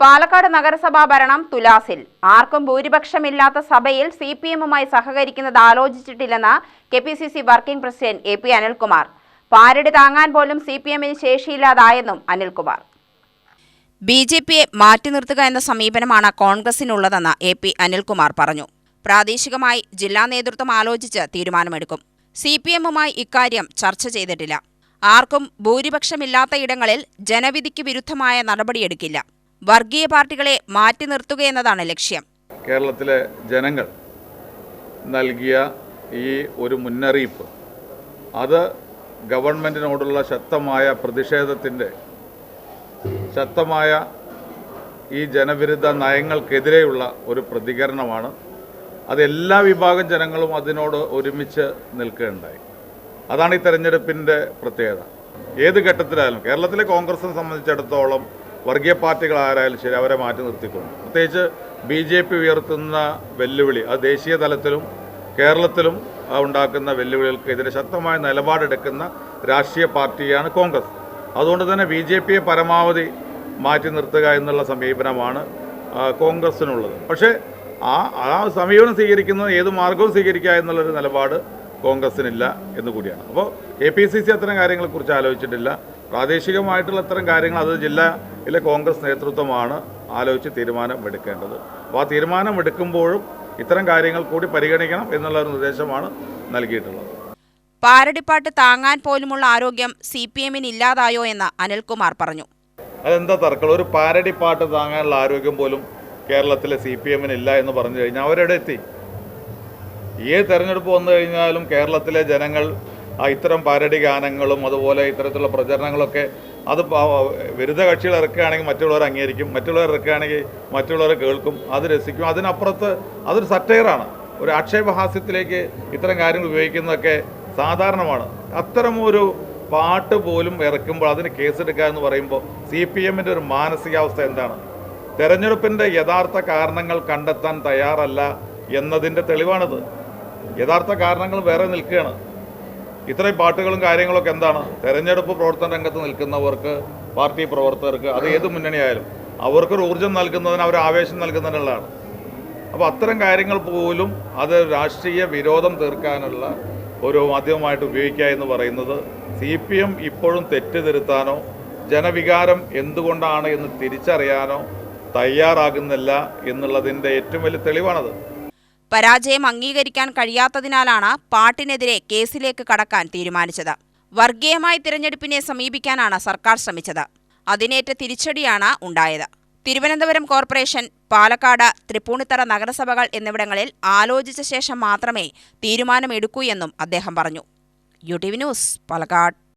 പാലക്കാട് നഗരസഭാ ഭരണം തുലാസിൽ. ആർക്കും ഭൂരിപക്ഷമില്ലാത്ത സഭയിൽ സി പി എമ്മുമായി സഹകരിക്കുന്നത് ആലോചിച്ചിട്ടില്ലെന്ന് K P C C working president A P Anilkumar. Parody താങ്ങാൻ പോലും സി പി എമ്മിന് ശേഷിയില്ലാതായെന്നും അനിൽകുമാർ. ബി ജെ പിയെ മാറ്റി നിർത്തുക എന്ന സമീപനമാണ് കോൺഗ്രസിനുള്ളതെന്ന് എ പി അനിൽകുമാർ പറഞ്ഞു. പ്രാദേശികമായി ജില്ലാ നേതൃത്വം ആലോചിച്ച് തീരുമാനമെടുക്കും. സി പി എമ്മുമായി ഇക്കാര്യം ചർച്ച ചെയ്തിട്ടില്ല. ആർക്കും ഭൂരിപക്ഷമില്ലാത്ത ഇടങ്ങളിൽ ജനവിധിക്ക് വിരുദ്ധമായ നടപടിയെടുക്കില്ല. വർഗീയ പാർട്ടികളെ മാറ്റി നിർത്തുകയെന്നതാണ് ലക്ഷ്യം. കേരളത്തിലെ ജനങ്ങൾ നൽകിയ ഈ ഒരു മുന്നറിയിപ്പ് അത് ഗവൺമെന്റിനോടുള്ള ശക്തമായ പ്രതിഷേധത്തിന്റെ ശക്തമായ ഈ ജനവിരുദ്ധ നയങ്ങൾക്കെതിരെയുള്ള ഒരു പ്രതികരണമാണ്. അതെല്ലാ വിഭാഗം ജനങ്ങളും അതിനോട് ഒരുമിച്ച് നിൽക്കുകയുണ്ടായി. അതാണ് ഈ തെരഞ്ഞെടുപ്പിന്റെ പ്രത്യേകത. ഏത് ഘട്ടത്തിലായാലും കേരളത്തിലെ കോൺഗ്രസിനെ സംബന്ധിച്ചിടത്തോളം വർഗീയ പാർട്ടികൾ ആരായാലും ശരി അവരെ മാറ്റി നിർത്തിക്കൊണ്ട് പ്രത്യേകിച്ച് ബി ജെ പി ഉയർത്തുന്ന വെല്ലുവിളി അത് ദേശീയ തലത്തിലും കേരളത്തിലും ഉണ്ടാക്കുന്ന വെല്ലുവിളികൾക്കെതിരെ ശക്തമായ നിലപാടെടുക്കുന്ന രാഷ്ട്രീയ പാർട്ടിയാണ് കോൺഗ്രസ്. അതുകൊണ്ട് തന്നെ ബി ജെ പിയെ പരമാവധി മാറ്റി നിർത്തുക എന്നുള്ള സമീപനമാണ് കോൺഗ്രസിനുള്ളത്. പക്ഷേ ആ ആ സമീപനം സ്വീകരിക്കുന്നത് ഏത് മാർഗവും സ്വീകരിക്കുക എന്നുള്ളൊരു നിലപാട് കോൺഗ്രസ്സിനില്ല എന്ന് കൂടിയാണ്. അപ്പോൾ എ പി സി സി അത്തരം കാര്യങ്ങളെക്കുറിച്ച് ആലോചിച്ചിട്ടില്ല. പ്രാദേശികമായിട്ടുള്ള അത്തരം കാര്യങ്ങൾ അത് ജില്ലയിലെ കോൺഗ്രസ് നേതൃത്വമാണ് ആലോചിച്ച് തീരുമാനമെടുക്കേണ്ടത്. അപ്പോൾ ആ തീരുമാനമെടുക്കുമ്പോഴും ഇത്തരം കാര്യങ്ങൾ കൂടി പരിഗണിക്കണം എന്നുള്ള ഒരു നിർദ്ദേശമാണ് നൽകിയിട്ടുള്ളത്. പാരടിപ്പാട്ട് താങ്ങാൻ പോലുമുള്ള ആരോഗ്യം സി പി എമ്മിന് ഇല്ലാതായോ എന്ന് അനിൽകുമാർ പറഞ്ഞു. അതെന്താ തർക്കം? ഒരു പാരടിപ്പാട്ട് താങ്ങാനുള്ള ആരോഗ്യം പോലും കേരളത്തിലെ സി പി എമ്മിന് ഇല്ല എന്ന് പറഞ്ഞു കഴിഞ്ഞാൽ അവരെവിടെ എത്തി? ഏത് തെരഞ്ഞെടുപ്പ് വന്നു കഴിഞ്ഞാലും കേരളത്തിലെ ജനങ്ങൾ ആ ഇത്തരം പാരടി ഗാനങ്ങളും അതുപോലെ ഇത്തരത്തിലുള്ള പ്രചരണങ്ങളൊക്കെ അത് വിരുദ്ധ കക്ഷികൾ ഇറക്കുകയാണെങ്കിൽ മറ്റുള്ളവർ അംഗീകരിക്കും മറ്റുള്ളവർ ഇറക്കുകയാണെങ്കിൽ മറ്റുള്ളവർ കേൾക്കും അത് രസിക്കും. അതിനപ്പുറത്ത് അതൊരു സറ്റയറാണ് ഒരു ആക്ഷേപഹാസ്യത്തിലേക്ക് ഇത്തരം കാര്യങ്ങൾ ഉപയോഗിക്കുന്നതൊക്കെ സാധാരണമാണ്. അത്തരമൊരു പാട്ട് പോലും ഇറക്കുമ്പോൾ അതിന് കേസെടുക്കുക എന്ന് പറയുമ്പോൾ സി പി എമ്മിന്റെ ഒരു മാനസികാവസ്ഥ എന്താണ്? തെരഞ്ഞെടുപ്പിന്റെ യഥാർത്ഥ കാരണങ്ങൾ കണ്ടെത്താൻ തയ്യാറല്ല എന്നതിന്റെ തെളിവാണിത്. യഥാർത്ഥ കാരണങ്ങൾ വേറെ നിൽക്കുകയാണ്. ഇത്രയും പാട്ടുകളും കാര്യങ്ങളൊക്കെ എന്താണ്? തെരഞ്ഞെടുപ്പ് പ്രവർത്തന രംഗത്ത് നിൽക്കുന്നവർക്ക് പാർട്ടി പ്രവർത്തകർക്ക് അത് ഏത് മുന്നണിയായാലും അവർക്കൊരു ഊർജം നൽകുന്നതിന് അവർ ആവേശം നൽകുന്നതിനുള്ളതാണ്. അപ്പോൾ അത്തരം കാര്യങ്ങൾ പോലും അത് രാഷ്ട്രീയ വിരോധം തീർക്കാനുള്ള ഒരു മാധ്യമമായിട്ട് ഉപയോഗിക്കുക എന്ന് പറയുന്നത് സി പി എം ഇപ്പോഴും തെറ്റ് തിരുത്താനോ ജനവികാരം എന്തുകൊണ്ടാണ് എന്ന് തിരിച്ചറിയാനോ തയ്യാറാകുന്നില്ല എന്നുള്ളതിന്റെ ഏറ്റവും വലിയ തെളിവാണത്. പരാജയം അംഗീകരിക്കാൻ കഴിയാത്തതിനാലാണ് പാട്ടിനെതിരെ കേസിലേക്ക് കടക്കാൻ തീരുമാനിച്ചത്. വർഗീയമായ തിരഞ്ഞെടുപ്പിനെ സമീപിക്കാനാണ് സർക്കാർ ശ്രമിച്ചത്. അതിനേറ്റ തിരിച്ചടിയാണ് ഉണ്ടായത്. തിരുവനന്തപുരം കോർപ്പറേഷൻ പാലക്കാട് തൃപ്പൂണിത്തറ നഗരസഭകൾ എന്നിവിടങ്ങളിൽ ആലോചിച്ച ശേഷം മാത്രമേ തീരുമാനമെടുക്കൂ എന്നും അദ്ദേഹം പറഞ്ഞു. U T V news Palakkad.